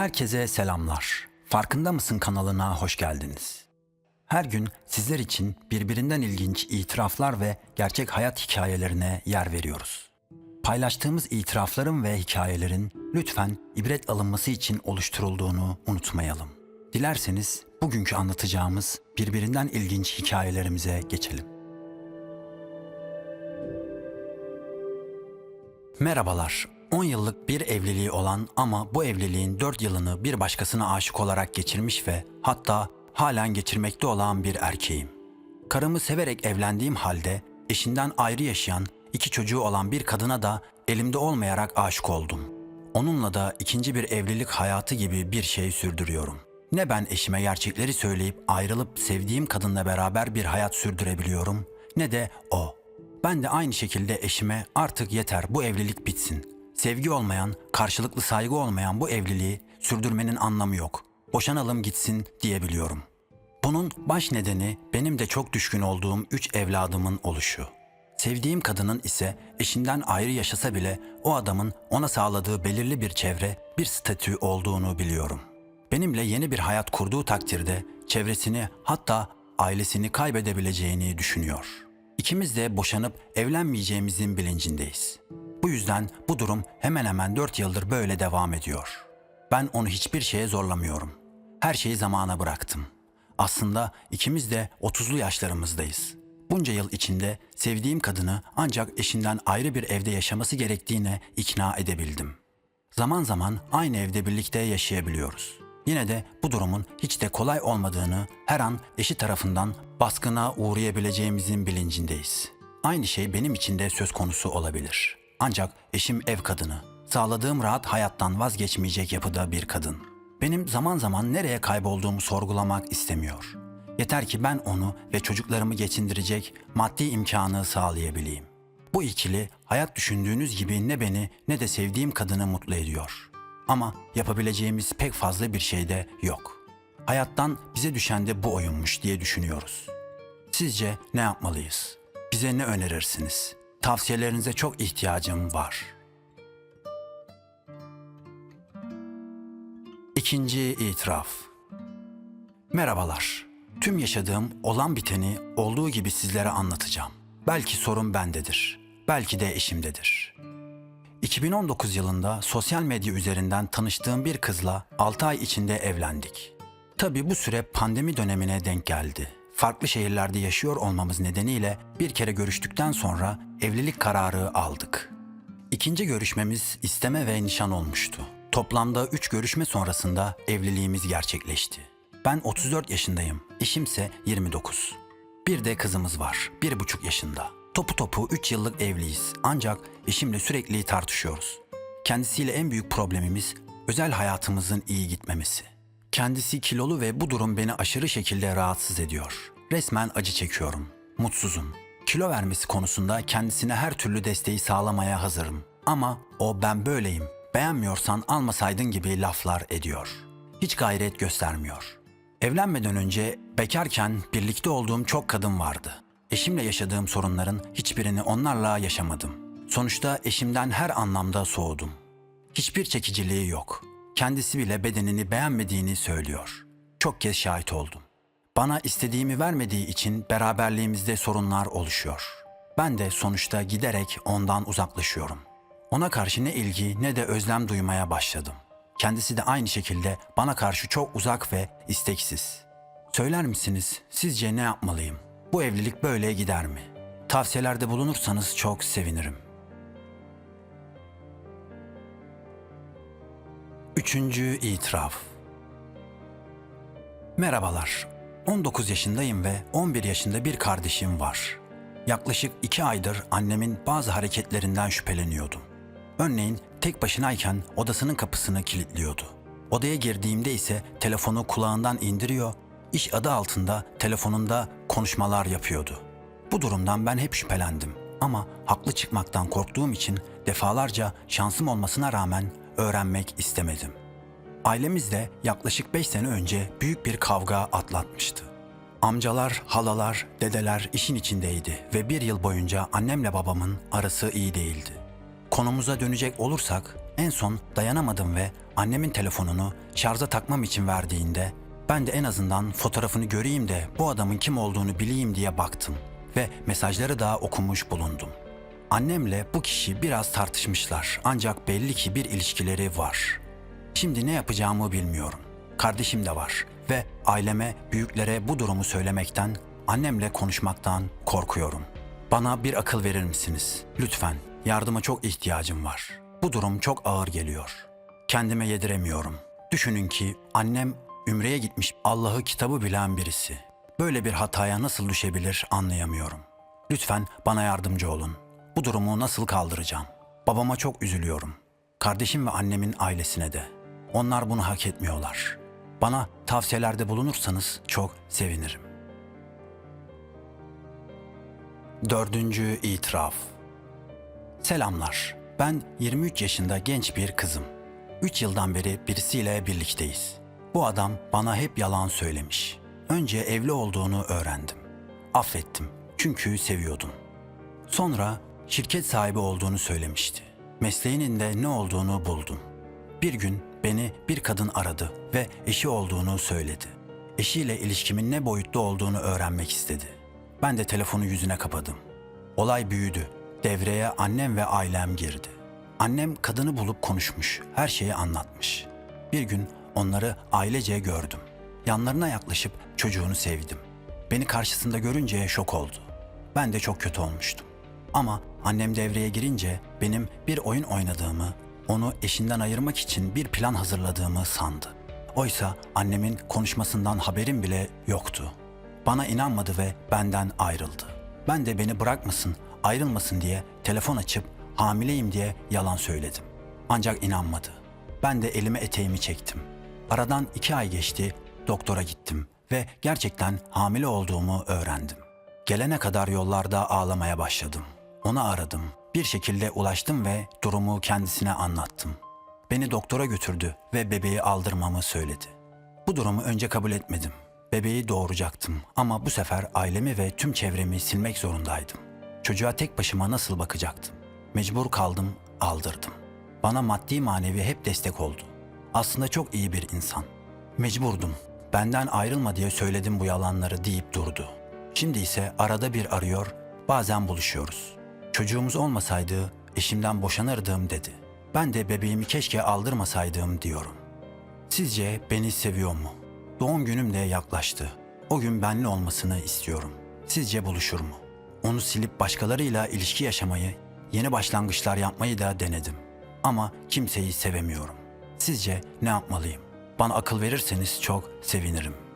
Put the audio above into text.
Herkese selamlar. Farkında mısın kanalına hoş geldiniz. Her gün sizler için birbirinden ilginç itiraflar ve gerçek hayat hikayelerine yer veriyoruz. Paylaştığımız itirafların ve hikayelerin lütfen ibret alınması için oluşturulduğunu unutmayalım. Dilerseniz bugünkü anlatacağımız birbirinden ilginç hikayelerimize geçelim. Merhabalar. 10 yıllık bir evliliği olan ama bu evliliğin 4 yılını bir başkasına aşık olarak geçirmiş ve hatta halen geçirmekte olan bir erkeğim. Karımı severek evlendiğim halde eşinden ayrı yaşayan, iki çocuğu olan bir kadına da elimde olmayarak aşık oldum. Onunla da ikinci bir evlilik hayatı gibi bir şey sürdürüyorum. Ne ben eşime gerçekleri söyleyip ayrılıp sevdiğim kadınla beraber bir hayat sürdürebiliyorum ne de o. Ben de aynı şekilde eşime artık yeter bu evlilik bitsin. Sevgi olmayan, karşılıklı saygı olmayan bu evliliği sürdürmenin anlamı yok. Boşanalım gitsin diyebiliyorum. Bunun baş nedeni benim de çok düşkün olduğum üç evladımın oluşu. Sevdiğim kadının ise eşinden ayrı yaşasa bile o adamın ona sağladığı belirli bir çevre, bir statü olduğunu biliyorum. Benimle yeni bir hayat kurduğu takdirde çevresini hatta ailesini kaybedebileceğini düşünüyor. İkimiz de boşanıp evlenmeyeceğimizin bilincindeyiz. Bu yüzden bu durum hemen hemen 4 yıldır böyle devam ediyor. Ben onu hiçbir şeye zorlamıyorum. Her şeyi zamana bıraktım. Aslında ikimiz de 30'lu yaşlarımızdayız. Bunca yıl içinde sevdiğim kadını ancak eşinden ayrı bir evde yaşaması gerektiğine ikna edebildim. Zaman zaman aynı evde birlikte yaşayabiliyoruz. Yine de bu durumun hiç de kolay olmadığını, her an eşi tarafından baskına uğrayabileceğimizin bilincindeyiz. Aynı şey benim için de söz konusu olabilir. Ancak eşim ev kadını. Sağladığım rahat hayattan vazgeçmeyecek yapıda bir kadın. Benim zaman zaman nereye kaybolduğumu sorgulamak istemiyor. Yeter ki ben onu ve çocuklarımı geçindirecek maddi imkanı sağlayabileyim. Bu ikili hayat düşündüğünüz gibi ne beni ne de sevdiğim kadını mutlu ediyor. Ama yapabileceğimiz pek fazla bir şey de yok. Hayattan bize düşen de bu oyunmuş diye düşünüyoruz. Sizce ne yapmalıyız? Bize ne önerirsiniz? Tavsiyelerinize çok ihtiyacım var. İkinci itiraf. Merhabalar. Tüm yaşadığım olan biteni olduğu gibi sizlere anlatacağım. Belki sorun bendedir. Belki de eşimdedir. 2019 yılında sosyal medya üzerinden tanıştığım bir kızla 6 ay içinde evlendik. Tabii bu süre pandemi dönemine denk geldi. Farklı şehirlerde yaşıyor olmamız nedeniyle bir kere görüştükten sonra evlilik kararı aldık. İkinci görüşmemiz isteme ve nişan olmuştu. Toplamda 3 görüşme sonrasında evliliğimiz gerçekleşti. Ben 34 yaşındayım, eşimse 29. Bir de kızımız var, 1,5 yaşında. Topu topu 3 yıllık evliyiz ancak eşimle sürekli tartışıyoruz. Kendisiyle en büyük problemimiz özel hayatımızın iyi gitmemesi. Kendisi kilolu ve bu durum beni aşırı şekilde rahatsız ediyor. Resmen acı çekiyorum. Mutsuzum. Kilo vermesi konusunda kendisine her türlü desteği sağlamaya hazırım. Ama o ben böyleyim, beğenmiyorsan almasaydın gibi laflar ediyor. Hiç gayret göstermiyor. Evlenmeden önce bekarken birlikte olduğum çok kadın vardı. Eşimle yaşadığım sorunların hiçbirini onlarla yaşamadım. Sonuçta eşimden her anlamda soğudum. Hiçbir çekiciliği yok. Kendisi bile bedenini beğenmediğini söylüyor. Çok kez şahit oldum. Bana istediğimi vermediği için beraberliğimizde sorunlar oluşuyor. Ben de sonuçta giderek ondan uzaklaşıyorum. Ona karşı ne ilgi ne de özlem duymaya başladım. Kendisi de aynı şekilde bana karşı çok uzak ve isteksiz. Söyler misiniz sizce ne yapmalıyım? Bu evlilik böyle gider mi? Tavsiyelerde bulunursanız çok sevinirim. Üçüncü itiraf. Merhabalar. 19 yaşındayım ve 11 yaşında bir kardeşim var. Yaklaşık 2 aydır annemin bazı hareketlerinden şüpheleniyordum. Örneğin tek başınayken odasının kapısını kilitliyordu. Odaya girdiğimde ise telefonu kulağından indiriyor, iş adı altında telefonunda konuşmalar yapıyordu. Bu durumdan ben hep şüphelendim ama haklı çıkmaktan korktuğum için defalarca şansım olmasına rağmen öğrenmek istemedim. Ailemiz de yaklaşık 5 sene önce büyük bir kavga atlatmıştı. Amcalar, halalar, dedeler işin içindeydi ve bir yıl boyunca annemle babamın arası iyi değildi. Konumuza dönecek olursak En son dayanamadım ve annemin telefonunu şarja takmam için verdiğinde ben de en azından fotoğrafını göreyim de bu adamın kim olduğunu bileyim diye baktım ve mesajları da okumuş bulundum. Annemle bu kişi biraz tartışmışlar ancak belli ki bir ilişkileri var. Şimdi ne yapacağımı bilmiyorum. Kardeşim de var ve aileme, büyüklere bu durumu söylemekten, annemle konuşmaktan korkuyorum. Bana bir akıl verir misiniz? Lütfen. Yardıma çok ihtiyacım var. Bu durum çok ağır geliyor. Kendime yediremiyorum. Düşünün ki annem Ümre'ye gitmiş Allah'ı kitabı bilen birisi. Böyle bir hataya nasıl düşebilir anlayamıyorum. Lütfen bana yardımcı olun. Bu durumu nasıl kaldıracağım? Babama çok üzülüyorum. Kardeşim ve annemin ailesine de. Onlar bunu hak etmiyorlar. Bana tavsiyelerde bulunursanız çok sevinirim. Dördüncü itiraf. Selamlar. Ben 23 yaşında genç bir kızım. 3 yıldan beri birisiyle birlikteyiz. Bu adam bana hep yalan söylemiş. Önce evli olduğunu öğrendim. Affettim çünkü seviyordum. Sonra şirket sahibi olduğunu söylemişti. Mesleğinin de ne olduğunu buldum. Bir gün beni bir kadın aradı ve eşi olduğunu söyledi. Eşiyle ilişkimin ne boyutta olduğunu öğrenmek istedi. Ben de telefonu yüzüne kapadım. Olay büyüdü. Devreye annem ve ailem girdi. Annem kadını bulup konuşmuş, her şeyi anlatmış. Bir gün onları ailece gördüm. Yanlarına yaklaşıp çocuğunu sevdim. Beni karşısında görünce şok oldu. Ben de çok kötü olmuştum. Ama annem devreye girince benim bir oyun oynadığımı, onu eşinden ayırmak için bir plan hazırladığımı sandı. Oysa annemin konuşmasından haberim bile yoktu. Bana inanmadı ve benden ayrıldı. Ben de beni bırakmasın, ayrılmasın diye telefon açıp hamileyim diye yalan söyledim. Ancak inanmadı. Ben de elime eteğimi çektim. Aradan iki ay geçti, doktora gittim ve gerçekten hamile olduğumu öğrendim. Gelene kadar yollarda ağlamaya başladım. Onu aradım. Bir şekilde ulaştım ve durumu kendisine anlattım. Beni doktora götürdü ve bebeği aldırmamı söyledi. Bu durumu önce kabul etmedim. Bebeği doğuracaktım ama bu sefer ailemi ve tüm çevremi silmek zorundaydım. Çocuğa tek başıma nasıl bakacaktım? Mecbur kaldım, aldırdım. Bana maddi manevi hep destek oldu. Aslında çok iyi bir insan. Mecburdum. Benden ayrılma diye söyledim bu yalanları deyip durdu. Şimdi ise arada bir arıyor, bazen buluşuyoruz. Çocuğumuz olmasaydı eşimden boşanırdım dedi. Ben de bebeğimi keşke aldırmasaydım diyorum. Sizce beni seviyor mu? Doğum günüm de yaklaştı. O gün benle olmasını istiyorum. Sizce buluşur mu? Onu silip başkalarıyla ilişki yaşamayı, yeni başlangıçlar yapmayı da denedim. Ama kimseyi sevemiyorum. Sizce ne yapmalıyım? Bana akıl verirseniz çok sevinirim.''